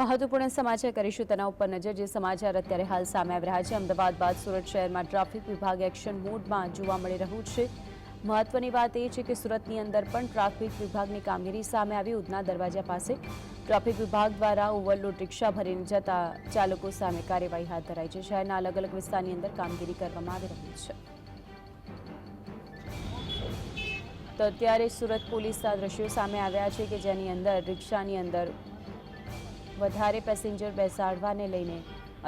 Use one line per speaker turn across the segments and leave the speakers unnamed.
મહત્વપૂર્ણ સમાચાર કરીશું તેના ઉપર નજર. જે સમાચાર અત્યારે હાલ સામે આવી રહ્યા છે. અમદાવાદ બાદ સુરત શહેરમાં ટ્રાફિક વિભાગ એક્શન મોડમાં જોવા મળી રહ્યું છે. મહત્વની વાત એ છે કે સુરતની અંદર પણ ટ્રાફિક વિભાગની કામગીરી સામે આવી. ઉધના દરવાજા પાસે ટ્રાફિક વિભાગ દ્વારા ઓવરલોડ રિક્ષા ભરીને જતા ચાલકો સામે કાર્યવાહી હાથ ધરાઈ છે. શહેરના અલગ અલગ વિસ્તારની અંદર કામગીરી કરવામાં આવી રહી છે. તો અત્યારે સુરત પોલીસના દ્રશ્યો સામે આવ્યા છે કે જેની અંદર રિક્ષાની અંદર વધારે પેસેન્જર બેસાડવાને લઈને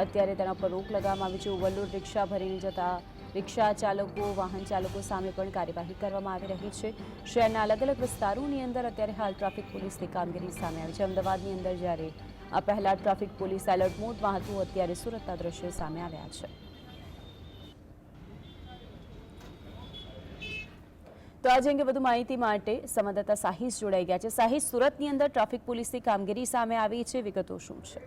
અત્યારે તેના પર રોક લગાવવામાં આવી છે. ઓવરલોડ રિક્ષા ભરીને જતા રિક્ષા ચાલકો, વાહન ચાલકો સામે પણ કાર્યવાહી કરવામાં આવી રહી છે. શહેરના અલગ અલગ વિસ્તારોની અંદર અત્યારે હાલ ટ્રાફિક પોલીસની કામગીરી સામે આવી છે. અમદાવાદની અંદર જ્યારે આ પહેલાં ટ્રાફિક પોલીસ એલર્ટ મોડમાં હતું, અત્યારે સુરતના દ્રશ્યો સામે આવ્યા છે. તો આજે અંગે વધુ માહિતી માટે સંવાદદાતા સાહિસ જોડાઈ ગયા છે. સાહિસ, સુરતની અંદર ટ્રાફિક પોલીસની કામગીરી સામે આવી છે. વિગતો શું છે?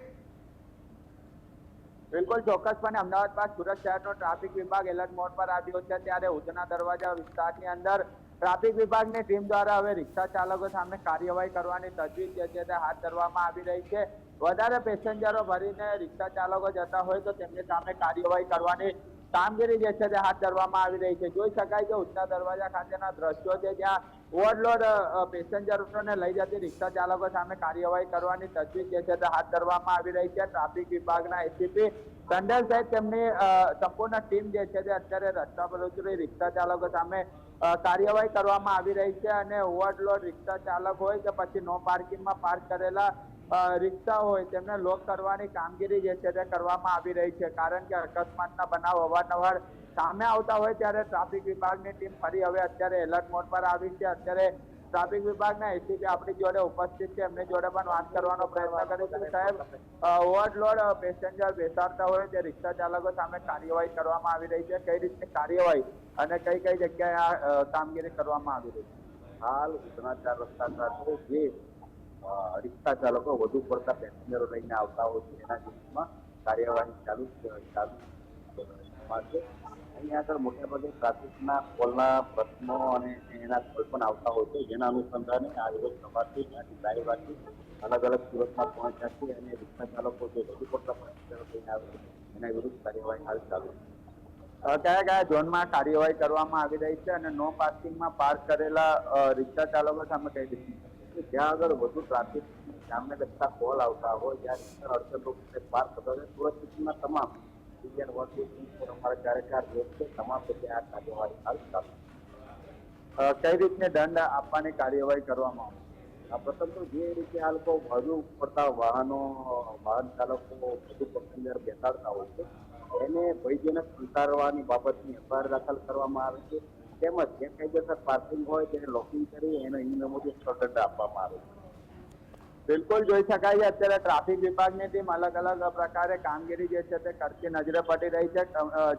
બિલકુલ ચોક્કસપણે અમદાવાદમાં સુરત શહેરનો ટ્રાફિક વિભાગ એલર્ટ મોડ પર આવ્યો છે. ત્યારે ઉધના દરવાજા વિસ્તારની અંદર ટ્રાફિક વિભાગની ટીમ દ્વારા હવે રિક્ષા ચાલકો સામે કાર્યવાહી કરવાની તજવીજ જે છે હાથ ધરવામાં આવી રહી છે. વધારે પેસેન્જરો ભરીને રિક્ષા ચાલકો જતા હોય તો તેમની સામે કાર્યવાહી કરવાની કામગીરી જે છે તે હાથ ધરવામાં આવી રહી છે. જોઈ શકાય છે ઉધના દરવાજા ખાતેના દ્રશ્યો છે જ્યાં ઓવરલોડ પેસેન્જરોને લઈ જતી રિક્ષા ચાલકો સામે કાર્યવાહી કરવાની તજવીજ જે છે તે હાથ ધરવામાં આવી રહી છે. ટ્રાફિક વિભાગના એસીપી ટંડેલ સહિત તેમની સંપૂર્ણ ટીમ જે છે તે અત્યારે રસ્તા પર ઉતરી રિક્ષા ચાલકો સામે કાર્યવાહી કરવામાં આવી રહી છે અને ઓવરલોડ રિક્ષા ચાલક હોય કે પછી નો પાર્કિંગમાં પાર્ક કરેલા રિક્ષા હોય તેમને લોક કરવાની કામગીરી જે છે તે કરવામાં આવી રહી છે. કારણ કે અકસ્માતના બનાવ અવારનવાર સામે આવતા હોય ત્યારે ટ્રાફિક વિભાગની ટીમ ફરી હવે અત્યારે એલર્ટ મોડ પર આવી છે. અત્યારે ટ્રાફિક વિભાગના એસીપી આપણી જોડે ઉપસ્થિત છે. એમની જોડે પણ વાત કરવાનો પ્રયત્ન કરીશું સાહેબ. ઓવરલોડ પેસેન્જર બેસાડતા હોય તે રિક્ષા ચાલકો સામે કાર્યવાહી કરવામાં આવી રહી છે. કઈ રીતની કાર્યવાહી અને કઈ કઈ જગ્યાએ આ કામગીરી કરવામાં આવી રહી છે?
હાલ ગુજરાત રસ્તા જે રિક્ષા ચાલકો વધુ પડતા પેસેન્જરો લઈને આવતા હોય છે. એના વિરુદ્ધમાં કાર્યવાહી ચાલુ ચાલુ છે. અહીંયા આગળ મોટાભાગે ટ્રાફિકના કોલના પ્રશ્નો અને એના કોઈ પણ આવતા હોય છે, જેના અનુસંધાને આજ રોજ સવારથી ત્યાંથી કાર્યવાહી અલગ અલગ સુરતમાં પહોંચ્યા છે અને રિક્ષા ચાલકો જે વધુ પડતા પેસેન્જરો લઈને આવે છે, એના વિરુદ્ધ કાર્યવાહી હાલ ચાલુ છે.
કયા કયા ઝોનમાં કાર્યવાહી કરવામાં આવી રહી છે અને નો પાર્કિંગમાં પાર્ક કરેલા રિક્ષા ચાલકો સામે કઈ રીતની
જ્યાં આગળ વધુ ટ્રાફિક જામને લગતા કોલ આવતા હોય જ્યાં અડચણરૂપ રીતે પાર થતો હોય. સુરત સિટીમાં તમામ ડિવિઝન વન ટુ અમારા ચારે ચાર રોડ છે. તમામ જગ્યાએ આ કાર્યવાહી હાલ ચાલુ.
કઈ રીતને દંડ આપવાની કાર્યવાહી કરવામાં આવશે?
આ પ્રથમ તો જે રીતે આ લોકો વધુ પડતા વાહનો, વાહન ચાલકો, વધુ પસંદર બેસાડતા હોય છે, એને ભયજનક ઉતારવાની બાબતની એફઆઈઆર દાખલ કરવામાં આવે છે. તેમજ ગેરકાયદેસર પાર્કિંગ હોય તેને લોકિંગ કરી એનો ઇનામ મુજબ દંડ આપવામાં આવે છે.
બિલકુલ જોઈ શકાય છે, અત્યારે ટ્રાફિક વિભાગની ટીમ અલગ અલગ પ્રકારે કામગીરી જે છે તે કરતી નજરે પડી રહી છે.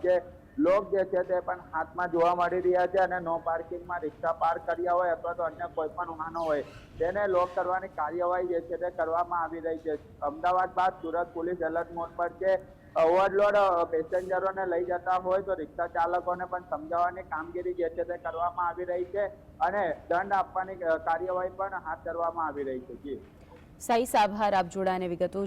જે લોક જે છે તે પણ હાથમાં જોવા મળી રહ્યા છે અને નો પાર્કિંગમાં રિક્ષા પાર્ક કર્યા હોય અથવા તો અન્ય કોઈ પણ વાહનો હોય, તેને લોક કરવાની કાર્યવાહી જે છે તે કરવામાં આવી રહી છે. અમદાવાદ બાદ સુરત પોલીસ એલર્ટ મોડ પર છે. ઓવરલોડ પેસેન્જરોને લઈ જતા હોય તો રિક્ષા ચાલકોને પણ સમજાવવાની કામગીરી જે છે તે કરવામાં આવી રહી છે અને દંડ આપવાની કાર્યવાહી પણ હાથ ધરવામાં આવી રહી છે. જી.
સાઈ સાભાર આપ જોડાને વિગતો